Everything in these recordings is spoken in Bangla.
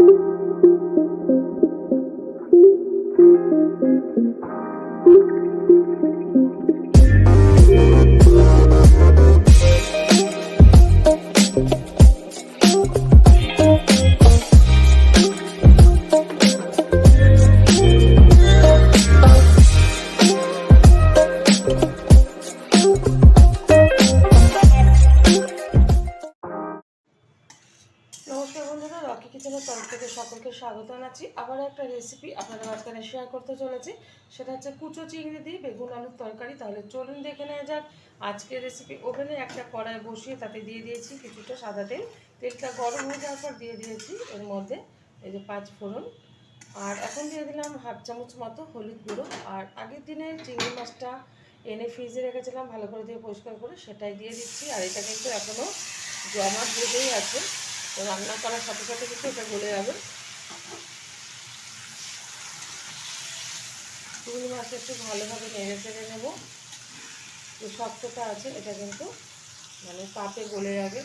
Thank you. রকি কিচেনের তরফ থেকে সকলকে স্বাগত জানাচ্ছি। আবার একটা রেসিপি আপনাদের মাঝখানে শেয়ার করতে চলেছি। সেটা হচ্ছে কুচো চিংড়ি দিয়ে বেগুন আলুর তরকারি। তাহলে চলুন দেখে নেওয়া যাক। আজকের রেসিপি ওভেনে একটা কড়াই বসিয়ে তাতে দিয়ে দিয়েছি কিছুটা সাদা তেল। তেলটা গরম হয়ে যাওয়ার পর দিয়ে দিয়েছি এর মধ্যে এই যে পাঁচ ফোড়ন। আর এখন দিয়ে দিলাম হাফ চামচ মতো হলুদ গুঁড়ো। আর আগের দিনে চিংড়ি মাছটা এনে ফ্রিজে রেখেছিলাম ভালো করে দিয়ে পরিষ্কার করে সেটাই দিয়ে দিচ্ছি। আর এটা কিন্তু এখনও জমা ভেজেই আছে। তো রান্না করার সাথে সাথে কিন্তু এটা গলে যাবে। চিংড়ি মাছ একটু ভালোভাবে নেড়ে চেড়ে নেব। যে শক্তটা আছে, এটা কিন্তু মানে পাপে গলে যাবে।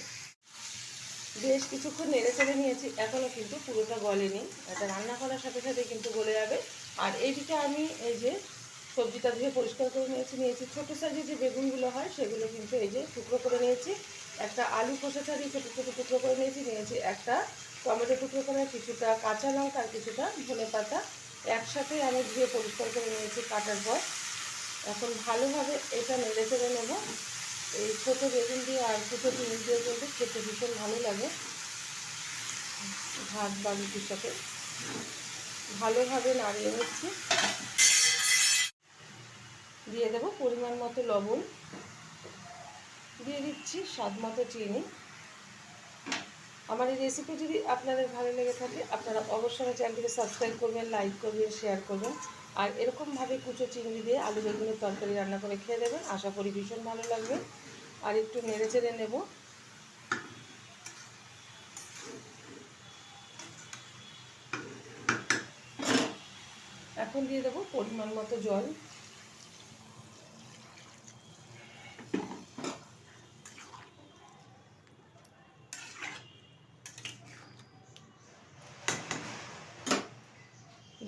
বেশ কিছুক্ষণ নেড়ে চেড়ে নিয়েছি এখনও কিন্তু পুরোটা গলেনি। এটা রান্না করার সাথে সাথে কিন্তু গলে যাবে। আর এইদিকে আমি এই যে সবজিটা ধুয়ে পরিষ্কার করে নিয়েছি নিয়েছি ছোটো সাইজের যে বেগুনগুলো হয় সেগুলো কিন্তু এই যে টুকরো করে নিয়েছি। একটা আলু খোসা ছাড়িয়ে ছোটো ছোটো টুকরো করে নিয়েছি নিয়েছি একটা টমেটো টুকরো করে, কিছুটা কাঁচা লঙ্কা আর কিছুটা ধনে পাতা। একসাথে আমি ধুয়ে পরিষ্কার করে নিয়েছি কাটার পর। এখন ভালোভাবে এটা নেড়ে চেড়ে নেব। এই ছোটো বেগুন দিয়ে আর ছোটো জিনিস দিয়ে কিন্তু খেতে ভীষণ ভালো লাগে। ভাত বা রুটির সাথে। ভালোভাবে নাড়িয়ে নিচ্ছি। দিয়ে দেবো পরিমাণ মতো লবণ। দিয়ে দিচ্ছি স্বাদ মতো চিনি। আমার এই রেসিপি যদি আপনাদের ভালো লেগে থাকে, আপনারা অবশ্যই আমার চ্যানেলটিকে সাবস্ক্রাইব করবেন লাইক করবেন শেয়ার করবেন। আর এরকমভাবে কুচো চিংড়ি দিয়ে আলু বেগুনের তরকারি রান্না করে খেয়ে দেবেন, আশা করি ভীষণ ভালো লাগবে। আর একটু নেড়ে চেড়ে নেব। এখন দিয়ে দেবো পরিমাণ মতো জল।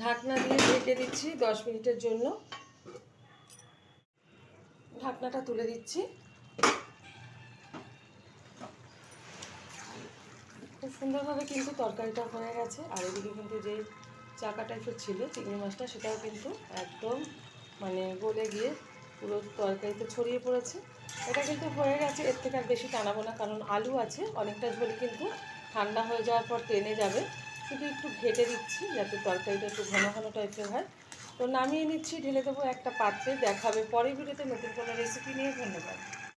ঢাকনা দিয়ে ঢেকে দিচ্ছি দশ মিনিটের জন্য। ঢাকনাটা তুলে দিচ্ছি। খুব সুন্দরভাবে কিন্তু তরকারিটা হয়ে গেছে। আর এদিকে কিন্তু যে চাকা টাইপের ছিল, চিংড়ি মাছটা, সেটাও কিন্তু একদম মানে গলে গিয়ে পুরো তরকারিতে ছড়িয়ে পড়েছে। এটা কিন্তু হয়ে গেছে, এর থেকে আর বেশি টানাবো না, কারণ আলু আছে। অনেকটা ঝোল কিন্তু ঠান্ডা হয়ে যাওয়ার পর টেনে যাবে। শুধু একটু ঘেটে দিচ্ছি যাতে তরকারিটা একটু ঘন ঘন টাইপের হয়। তো নামিয়ে নিচ্ছি, ঢেলে দেবো একটা পাত্রে, দেখাবে পরের ভিডিওতে নতুন কোনো রেসিপি নিয়ে। ধন্যবাদ।